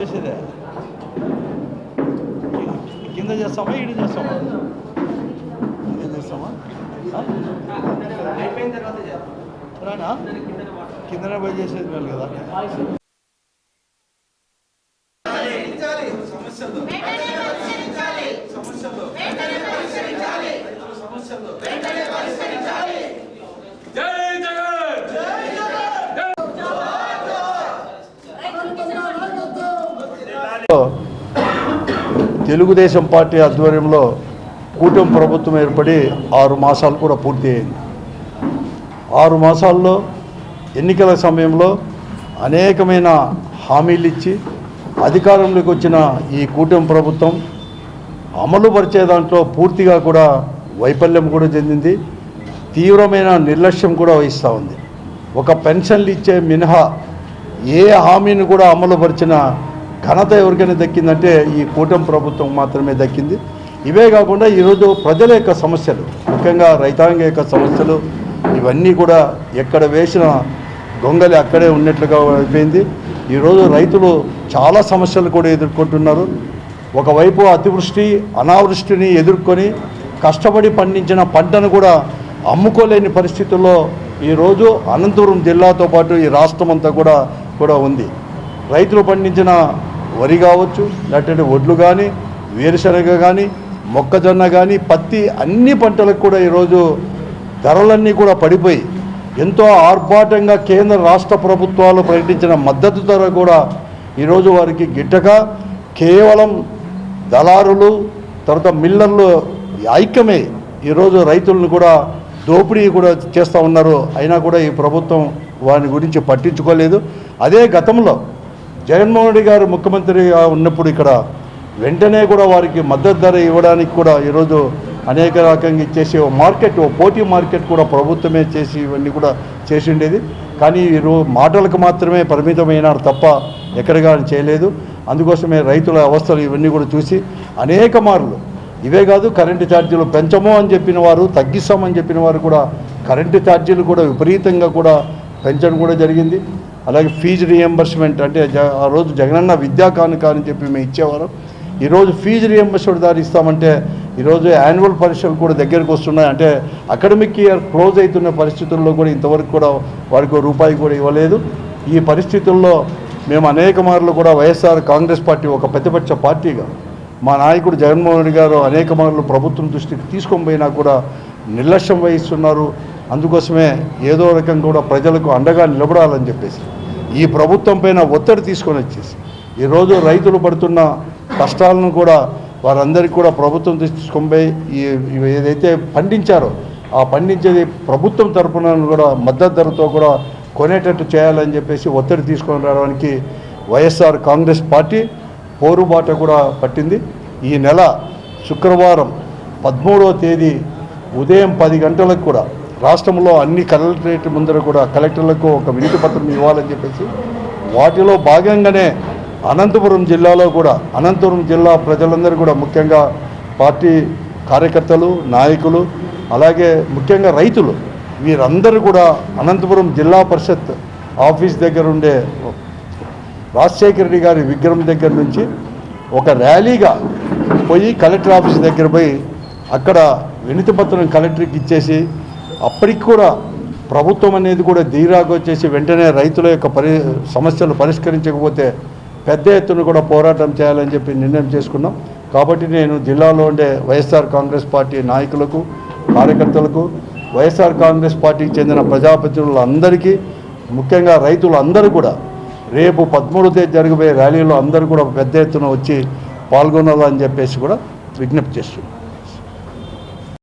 చేసేదే. కింద చేస్తామా ఈడ చేస్తామా చేస్తామా. రానా? కిందనే పోయి చేసేది మేలు కదా పరిష్కరించాలి సమస్యలు సమస్యలు సమస్యలు జై జగన్ తెలుగుదేశం పార్టీ ఆధ్వర్యంలో కూటమి ప్రభుత్వం ఏర్పడి ఆరు మాసాలు కూడా పూర్తి అయింది. ఆరు మాసాల్లో ఎన్నికల సమయంలో అనేకమైన హామీలు ఇచ్చి అధికారంలోకి వచ్చిన ఈ కూటమి ప్రభుత్వం అమలుపరిచే దాంట్లో పూర్తిగా కూడా వైఫల్యం కూడా చెందింది. తీవ్రమైన నిర్లక్ష్యం కూడా వహిస్తూ ఉంది. ఒక పెన్షన్లు ఇచ్చే మినహా ఏ హామీని కూడా అమలుపరిచినా ఘనత ఎవరికైనా దక్కిందంటే ఈ కూటమి ప్రభుత్వం మాత్రమే దక్కింది. ఇవే కాకుండా ఈరోజు ప్రజల యొక్క సమస్యలు ముఖ్యంగా రైతాంగ యొక్క సమస్యలు ఇవన్నీ కూడా ఎక్కడ వేసిన గొంగలి అక్కడే ఉన్నట్లుగా అయిపోయింది. ఈరోజు రైతులు చాలా సమస్యలు కూడా ఎదుర్కొంటున్నారు. ఒకవైపు అతివృష్టి అనావృష్టిని ఎదుర్కొని కష్టపడి పండించిన పంటను కూడా అమ్ముకోలేని పరిస్థితుల్లో ఈరోజు అనంతపురం జిల్లాతో పాటు ఈ రాష్ట్రం అంతా కూడా కూడా ఉంది. రైతులు పండించిన వరి కావచ్చు లేకపోతే వడ్లు కానీ వేరుశనగ కానీ మొక్కజొన్న కానీ పత్తి అన్ని పంటలకు కూడా ఈరోజు ధరలన్నీ కూడా పడిపోయి ఎంతో ఆర్భాటంగా కేంద్ర రాష్ట్ర ప్రభుత్వాలు ప్రకటించిన మద్దతు ధర కూడా ఈరోజు వారికి గిట్టక కేవలం దళారులు తర్వాత మిల్లర్లు ఐక్యమే ఈరోజు రైతులను కూడా దోపిడీ కూడా చేస్తూ ఉన్నారు. అయినా కూడా ఈ ప్రభుత్వం వారి గురించి పట్టించుకోలేదు. అదే గతంలో జగన్మోహన్ రెడ్డి గారు ముఖ్యమంత్రిగా ఉన్నప్పుడు ఇక్కడ వెంటనే కూడా వారికి మద్దతు ధర ఇవ్వడానికి కూడా ఈరోజు అనేక రకంగా చేసే మార్కెట్ ఓ పోటీ మార్కెట్ కూడా ప్రభుత్వమే చేసి ఇవన్నీ కూడా చేసి ఉండేది. కానీ ఈరోజు మాటలకు మాత్రమే పరిమితమైనారు తప్ప ఎక్కడిగా చేయలేదు. అందుకోసమే రైతుల అవస్థలు ఇవన్నీ కూడా చూసి అనేక మార్లు ఇవే కాదు కరెంటు ఛార్జీలు పెంచము అని చెప్పిన వారు తగ్గిస్తామని చెప్పిన వారు కూడా కరెంటు ఛార్జీలు కూడా విపరీతంగా కూడా పెంచడం కూడా జరిగింది. అలాగే ఫీజు రియంబర్స్మెంట్ అంటే ఆ రోజు జగనన్న విద్యా కానుక అని చెప్పి మేము ఇచ్చేవారు. ఈరోజు ఫీజు రియంబర్స్మెంట్ దారి ఇస్తామంటే ఈరోజు యాన్యువల్ పరీక్షలు కూడా దగ్గరకు వస్తున్నాయి. అంటే అకాడమిక్ ఇయర్ క్లోజ్ అవుతున్న పరిస్థితుల్లో కూడా ఇంతవరకు కూడా వారికి రూపాయి కూడా ఇవ్వలేదు. ఈ పరిస్థితుల్లో మేము అనేక మార్లు కూడా వైఎస్ఆర్ కాంగ్రెస్ పార్టీ ఒక ప్రతిపక్ష పార్టీగా మా నాయకుడు జగన్మోహన్ రెడ్డి గారు అనేక మార్లు ప్రభుత్వం దృష్టికి తీసుకొని పోయినా కూడా నిర్లక్ష్యం వహిస్తున్నారు. అందుకోసమే ఏదో రకం కూడా ప్రజలకు అండగా నిలబడాలని చెప్పేసి ఈ ప్రభుత్వం పైన ఒత్తిడి తీసుకొని వచ్చేసి ఈరోజు రైతులు పడుతున్న కష్టాలను కూడా వారందరికీ కూడా ప్రభుత్వం తీసుకొని పోయి ఈ ఏదైతే పండించారో ఆ పండించేది ప్రభుత్వం తరఫున కూడా మద్దతు ధరతో కూడా కొనేటట్టు చేయాలని చెప్పేసి ఒత్తిడి తీసుకొని రావడానికి వైఎస్ఆర్ కాంగ్రెస్ పార్టీ పోరుబాట కూడా పట్టింది. ఈ నెల శుక్రవారం పదమూడవ తేదీ ఉదయం పది గంటలకు కూడా రాష్ట్రంలో అన్ని కలెక్టరేట్ ముందర కూడా కలెక్టర్లకు ఒక వినతి పత్రం ఇవ్వాలని చెప్పేసి వాటిలో భాగంగానే అనంతపురం జిల్లాలో కూడా అనంతపురం జిల్లా ప్రజలందరూ కూడా ముఖ్యంగా పార్టీ కార్యకర్తలు నాయకులు అలాగే ముఖ్యంగా రైతులు వీరందరూ కూడా అనంతపురం జిల్లా పరిషత్ ఆఫీస్ దగ్గర ఉండే రాజశేఖర రెడ్డి గారి విగ్రహం దగ్గర నుంచి ఒక ర్యాలీగా పోయి కలెక్టర్ ఆఫీస్ దగ్గర పోయి అక్కడ వినతి పత్రం కలెక్టర్కి ఇచ్చేసి అప్పటికి కూడా ప్రభుత్వం అనేది కూడా ధీరాగా వచ్చేసి వెంటనే రైతుల యొక్క పరి సమస్యలు పరిష్కరించకపోతే పెద్ద ఎత్తున కూడా పోరాటం చేయాలని చెప్పి నిర్ణయం చేసుకున్నాం. కాబట్టి నేను జిల్లాలో ఉండే వైఎస్ఆర్ కాంగ్రెస్ పార్టీ నాయకులకు కార్యకర్తలకు వైఎస్ఆర్ కాంగ్రెస్ పార్టీకి చెందిన ప్రజాప్రతినిధులందరికీ ముఖ్యంగా రైతులందరూ కూడా రేపు పదమూడో తేదీ జరగబోయే ర్యాలీలో అందరూ కూడా పెద్ద ఎత్తున వచ్చి పాల్గొనాలని చెప్పేసి కూడా విజ్ఞప్తి చేస్తున్నాం.